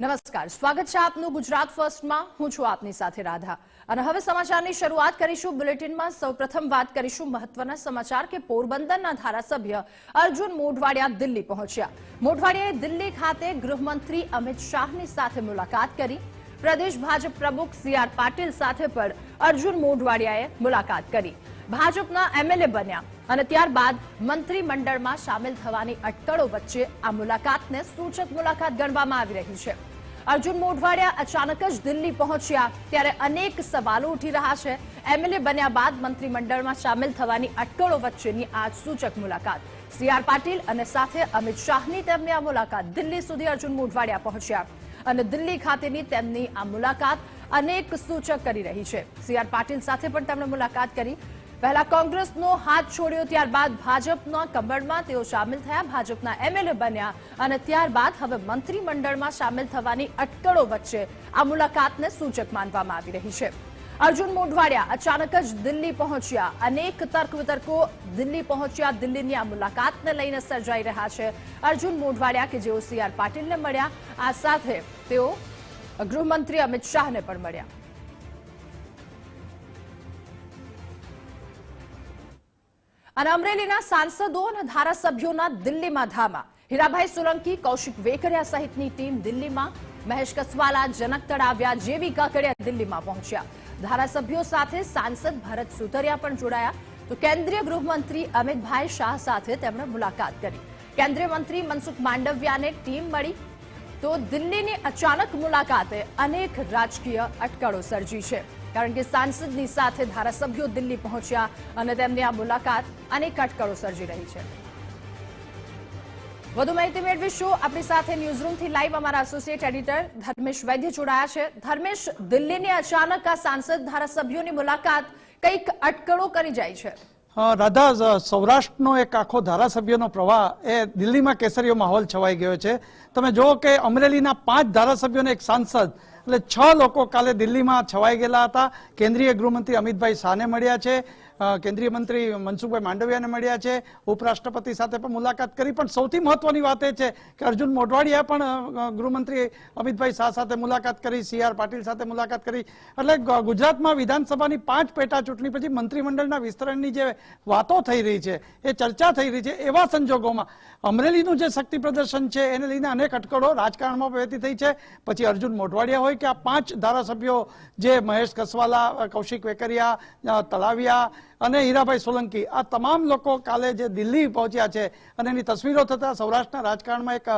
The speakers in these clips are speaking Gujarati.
નમસ્કાર. સ્વાગત છે આપનું ગુજરાત ફર્સ્ટમાં. હું છું આપની સાથે રાધા. અને હવે સમાચારની શરૂઆત કરીશું. બુલેટિનમાં સૌપ્રથમ વાત કરીશું મહત્વના સમાચાર કે પોરબંદરના ધારાસભ્ય અર્જુન મોઢવાડિયા દિલ્હી પહોંચ્યા. મોઢવાડિયાએ દિલ્હી ખાતે ગૃહમંત્રી અમિત શાહની સાથે મુલાકાત કરી. પ્રદેશ ભાજપ પ્રમુખ સી પાટીલ સાથે પણ અર્જુન મોઢવાડિયાએ મુલાકાત કરી. ભાજપના એમએલએ બન્યા. અને ત્યારબાદ મંત્રીમંડળમાં સામેલ થવાની અટકળો વચ્ચે આ મુલાકાતને સૂચક મુલાકાત ગણવામાં આવી રહી છે. અર્જુન મોઢવાડિયા અચાનક જ દિલ્હી પહોંચ્યા ત્યારે અનેક સવાલો ઉઠી રહ્યા છે. એમએલએ બન્યા બાદ મંત્રીમંડળમાં સામેલ થવાની અટકળો વચ્ચેની આ સૂચક મુલાકાત. સી આર પાટીલ અને સાથે અમિત શાહની તેમની આ મુલાકાત દિલ્હી સુધી અર્જુન મોઢવાડિયા પહોંચ્યા અને દિલ્હી ખાતેની તેમની આ મુલાકાત અનેક સૂચક કરી રહી છે. સી આર પાટીલ સાથે પણ તેમણે મુલાકાત કરી. પહેલા કોંગ્રેસનો હાથ છોડ્યો, ત્યારબાદ ભાજપના કમળમાં તેઓ સામેલ થયા, ભાજપના એમએલએ બન્યા અને ત્યારબાદ હવે મંત્રીમંડળમાં સામેલ થવાની અટકળો વચ્ચે આ મુલાકાતને સૂચક માનવામાં આવી રહી છે. અર્જુન મોઢવાડિયા અચાનક જ દિલ્હી પહોંચ્યા. અનેક તર્ક વિતર્કો દિલ્હી પહોંચ્યા, દિલ્હીની આ મુલાકાતને લઈને સર્જાઈ રહ્યા છે. અર્જુન મોઢવાડિયા કે જેઓ સી આર પાટીલને મળ્યા, આ સાથે તેઓ ગૃહમંત્રી અમિત શાહને પણ મળ્યા. અને અમરેલીના સાંસદો અને ધારાસભ્યોના દિલ્હીમાં ધામા. હીરાભાઈ સોલંકી, કૌશિક વેકરિયા સહિતની ટીમ દિલ્હીમાં મહેશ કસવાલા, જનક તળાવ્યા જેવી કાકડિયા દિલ્હીમાં પહોંચ્યા. ધારાસભ્યો સાથે સાંસદ ભરત સુતરિયા પણ જોડાયા. તો કેન્દ્રીય ગૃહમંત્રી અમિતભાઈ શાહ સાથે તેમણે મુલાકાત કરી. કેન્દ્રીય મંત્રી મનસુખ માંડવિયાને ટીમ મળી. તો દિલ્હીની અચાનક મુલાકાતે અનેક રાજકીય અટકળો સર્જી છે. કારણ કે સાંસદની સાથે ધારાસભ્યો દિલ્હી પહોંચ્યા અને તેમની આ મુલાકાત અનેક અટકળો સર્જી રહી છે. વધુ માહિતી મેળવીશું. આપણી સાથે ન્યૂઝરૂમથી લાઈવ અમારા એસોસિએટ એડિટર ધર્મેશ વૈદ્ય જોડાયા છે. ધર્મેશ, દિલ્હીની અચાનક આ સાંસદ ધારાસભ્યોની મુલાકાત કંઈક અટકળો કરી જાય છે. રાધા સૌરાષ્ટ્રનો એક આખો ધારાસભ્યનો પ્રવાહ એ દિલ્હીમાં કેસરીયો માહોલ છવાઈ ગયો છે. તમે જુઓ કે અમરેલીના પાંચ ધારાસભ્યોને એક સાંસદ એટલે છ લોકો કાલે દિલ્હીમાં છવાઈ ગયેલા હતા. કેન્દ્રીય ગૃહમંત્રી અમિતભાઈ શાહને મળ્યા છે. કેન્દ્રીય મંત્રી મનસુખભાઈ માંડવિયાને મળ્યા છે. ઉપરાષ્ટ્રપતિ સાથે પણ મુલાકાત કરી. પણ સૌથી મહત્વની વાત એ છે કે અર્જુન મોઢવાડિયા પણ ગૃહમંત્રી અમિતભાઈ શાહ સાથે મુલાકાત કરી. સી આર પાટીલ સાથે મુલાકાત કરી. એટલે ગુજરાતમાં વિધાનસભાની પાંચ પેટા ચૂંટણી પછી મંત્રીમંડળના વિસ્તરણની જે વાતો થઈ રહી છે, એ ચર્ચા થઈ રહી છે એવા સંજોગોમાં. અમરેલીનું જે શક્તિ પ્રદર્શન છે, એને લઈને અનેક અટકળો રાજકારણમાં વહેતી થઈ છે. પછી અર્જુન મોઢવાડિયા હોય કે આ પાંચ ધારાસભ્યો જે મહેશ કસવાલા કૌશિક વેકરિયા તળાવિયા અને હીરાભાઈ સોલંકી, આ તમામ લોકો કાલે જે દિલ્હી પહોંચ્યા છે અને એની તસવીરો થતા સૌરાષ્ટ્રના રાજકારણમાં એક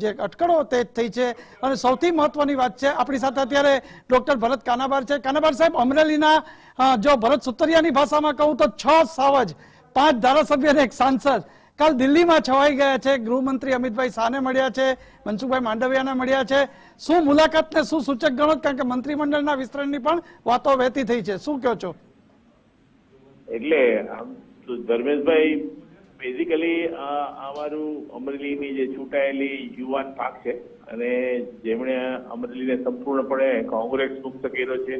જે અટકળો તે થઈ છે. અને સૌથી મહત્વની વાત છે, આપણી સાથે અત્યારે ડોક્ટર ભરત કાનાબાર છે. કાનાબાર સાહેબ, અમરેલીના જો ભરત સુતરિયાની ભાષામાં કહું તો છ સાવજ, પાંચ ધારાસભ્ય અને એક સાંસદ. કાલ દિલ્હીમાં છવાઈ ગયા છે. ગૃહમંત્રી અમિતભાઈ શાહને મળ્યા છે, મનસુખભાઈ માંડવિયાને મળ્યા છે. શું મુલાકાતને શું સૂચક ગણો? કારણ કે મંત્રીમંડળના વિસ્તરણની પણ વાતો વહેતી થઈ છે. શું કહો છો? એટલે ધર્મેશભાઈ બેઝિકલી અમારું અમરેલીની જે ચૂંટાયેલી યુવાન પાક છે અને જેમણે અમરેલીને સંપૂર્ણપણે કોંગ્રેસ મુક્ત કર્યો છે.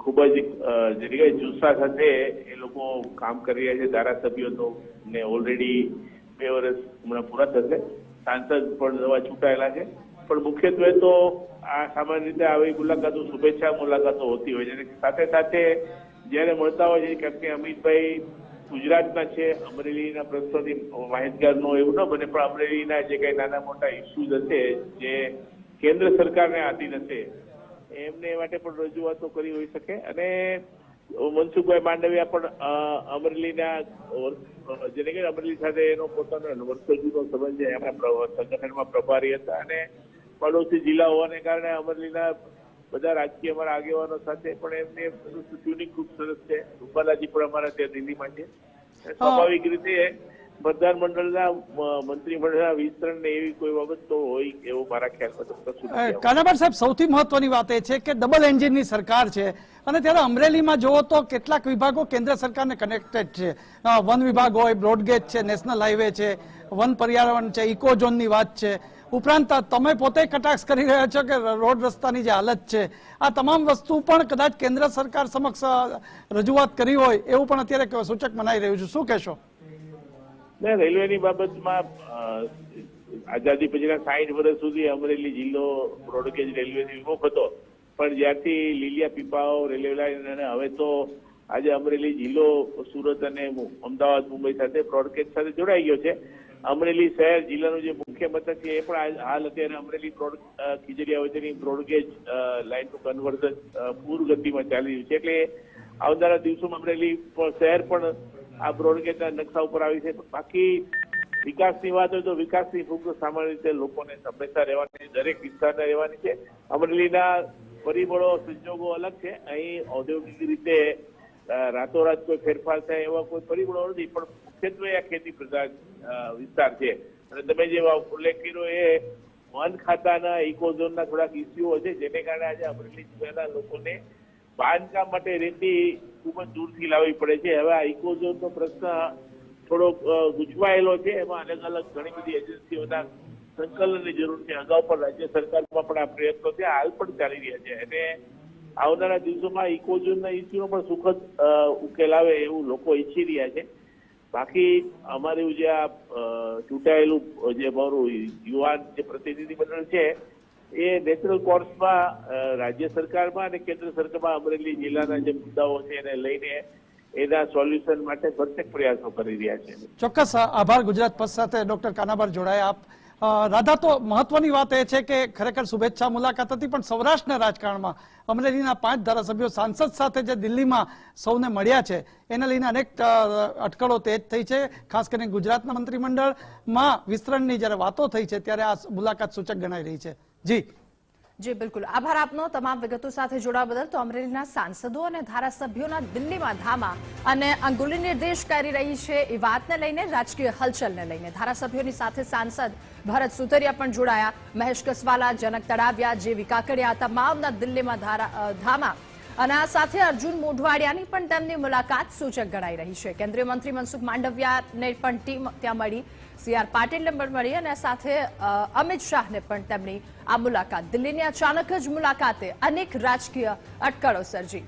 ખૂબ જ જગ્યાએ જુસ્સા સાથે એ લોકો કામ કરી રહ્યા છે. ધારાસભ્યો તો ને ઓલરેડી બે વર્ષ હમણાં પૂરા થશે. સાંસદ પણ નવા ચૂંટાયેલા છે. પણ મુખ્યત્વે તો આ સામાન્ય રીતે આવી મુલાકાતો, શુભેચ્છા મુલાકાતો હોતી હોય છે. સાથે સાથે જ્યારે મળતા હોય છે, કેમ કે અમિતભાઈ ગુજરાતના છે, અમરેલીના પ્રશ્નોથી માહિતગારનો એવું ન બને, પણ અમરેલીના જે કઈ નાના મોટા ઇસ્યુઝ હશે, જે કેન્દ્ર સરકારને આધીન હશે એમને માટે પણ રજૂઆતો કરી હોઈ શકે. અને મનસુખભાઈ માંડવિયા પણ અમરેલીના જેને કે અમરેલી સાથે એનો પોતાનો વર્ષો જૂનો સંબંધ છે એમના સંગઠનમાં પ્રભારી હતા. અને પડોશી જિલ્લા હોવાને કારણે અમરેલીના બધા રાજકીય અમારા આગેવાનો સાથે પણ એમને ટ્યુનિંગ ખૂબ સરસ છે. રૂપાલાજી પણ અમારા ત્યાં દિલ્હીમાં છે. સ્વાભાવિક રીતે મંત્રીમંડળના વિસ્તરણ ને એવી કોઈ બાબત તો હોય એવો મારા ખ્યાલમાં. કાનાબાર સાહેબ સૌથી મહત્વની વાત એ છે કે ડબલ એન્જિનની સરકાર છે અને ત્યારે અમરેલીમાં જુઓ તો કેટલાક વિભાગો કેન્દ્ર સરકારને કનેક્ટેડ છે. વન વિભાગ હોય બ્રોડગેજ છે નેશનલ હાઈવે છે વન પર્યાવરણ છે ઇકો ઝોનની વાત છે. ઉપરાંત તમે પોતે કટાક્ષ કરી રહ્યા છો કે રોડ રસ્તાની જે હાલત છે આ તમામ વસ્તુ પણ કદાચ કેન્દ્ર સરકાર સમક્ષ રજૂઆત કરી હોય એવું પણ અત્યારે સૂચક મનાઈ રહ્યું છે. શું કહેશો? ને, રેલવેની બાબતમાં આઝાદી પછીના સાઠ વર્ષ સુધી અમરેલી જિલ્લો બ્રોડગેજ રેલવેથી વિમુખ હતો. પણ જ્યારથી લીલિયા પીપાઓ રેલવે લાઈન અને હવે તો આજે અમરેલી જિલ્લો, સુરત અને અમદાવાદ, મુંબઈ સાથે બ્રોડગેજ સાથે જોડાઈ ગયો છે. અમરેલી શહેર જિલ્લાનું જે મુખ્ય મથક છે, એ પણ હાલ અત્યારે અમરેલી બ્રોડ ખીજડીયા વચ્ચેની બ્રોડગેજ લાઈનનું કન્વર્ઝન પૂર ગતિમાં ચાલી રહ્યું છે. એટલે આવનારા દિવસોમાં અમરેલી શહેર પણ આ બ્રોડગેજના નકશા ઉપર આવી છે. બાકી વિકાસની વાત હોય તો વિકાસની ભૂખ સામાન્ય રીતે લોકોને હંમેશા રહેવાની, દરેક વિસ્તારને રહેવાની છે. અમરેલીના પરિબળો, સંજોગો અલગ છે. અહીં ઔદ્યોગિક રીતે રાતોરાત કોઈ ફેરફાર થાય એવા કોઈ પરિબળો નથી, પણ મુખ્યત્વે આ ખેતી પ્રધાન વિસ્તાર છે. અને તમે જે ઉલ્લેખ કર્યો એ વન ખાતાના ઇકોઝોનના થોડાક ઇસ્યુઓ છે, જેને કારણે આજે અમરેલી જિલ્લાના લોકોને બાંધકામ માટે રેતી ખૂબ જ દૂરથી લાવવી પડે છે. હવે આ ઇકોઝોનનો પ્રશ્ન થોડોક ગૂંચવાયેલો છે. એમાં અલગ અલગ ઘણી બધી એજન્સીઓના સંકલનની જરૂર છે. અગાઉ પણ રાજ્ય સરકારમાં પણ આ પ્રયત્નો છે. હાલ પણ ચાલી રહ્યા છે. અને આવનારા દિવસોમાં ઇકોઝોનના ઇસ્યુનો પણ સુખદ ઉકેલ આવે એવું લોકો ઈચ્છી રહ્યા છે. બાકી અમારું જે આ ચૂંટાયેલું જે અમારું યુવાન જે પ્રતિનિધિ મંડળ છે એ નેચરલ કોર્સમાં રાજ્ય સરકારમાં અને કેન્દ્ર સરકારમાં અમરેલી જિલ્લાના જે મુદ્દાઓ છે એને લઈને એના સોલ્યુશન માટે પ્રત્યેક પ્રયાસો કરી રહ્યા છે. ચોક્કસ આભાર ગુજરાત પક્ષ સાથે ડોક્ટર કાનાબાર જોડાયા. આપ રાધા, તો મહત્વની વાત એ છે કે ખરેખર શુભેચ્છા મુલાકાત હતી, પણ સૌરાષ્ટ્રના રાજકારણમાં અમરેલીના પાંચ ધારાસભ્યો સાંસદ સાથે જે દિલ્હીમાં સૌને મળ્યા છે, એને લઈને અનેક અટકળો તેજ થઈ છે. ખાસ કરીને ગુજરાતના મંત્રીમંડળમાં વિસ્તરણની જ્યારે વાતો થઈ છે, ત્યારે આ મુલાકાત સૂચક ગણાઈ રહી છે. જી. જી, બિલકુલ. આભાર આપનો તમામ વિગતો સાથે જોડાવા બદલ તો અમરેલીના સાંસદો અને ધારાસભ્યોના દિલ્હીમાં ધામા અને અંગુલી નિર્દેશ કરી રહી છે એ વાતને લઈને, રાજકીય હલચલને લઈને. ધારાસભ્યોની સાથે સાંસદ ભરત સુતરિયા પણ જોડાયા. મહેશ કસવાલા, જનક તળાવિયા જેવી કાકડિયા તમામના દિલ્હીમાં ધારા ધામા અને આ સાથે અર્જુન મોઢવાડિયાની પણ તેમની મુલાકાત સૂચક ગણાઈ રહી છે. કેન્દ્રીય મંત્રી મનસુખ માંડવિયાને પણ ટીમ ત્યાં મળી. સી આર પાટીલને પણ મળી અને સાથે અમિત શાહને પણ તેમની આ મુલાકાત. દિલ્હીની અચાનક જ મુલાકાતે અનેક રાજકીય અટકળો સર્જી.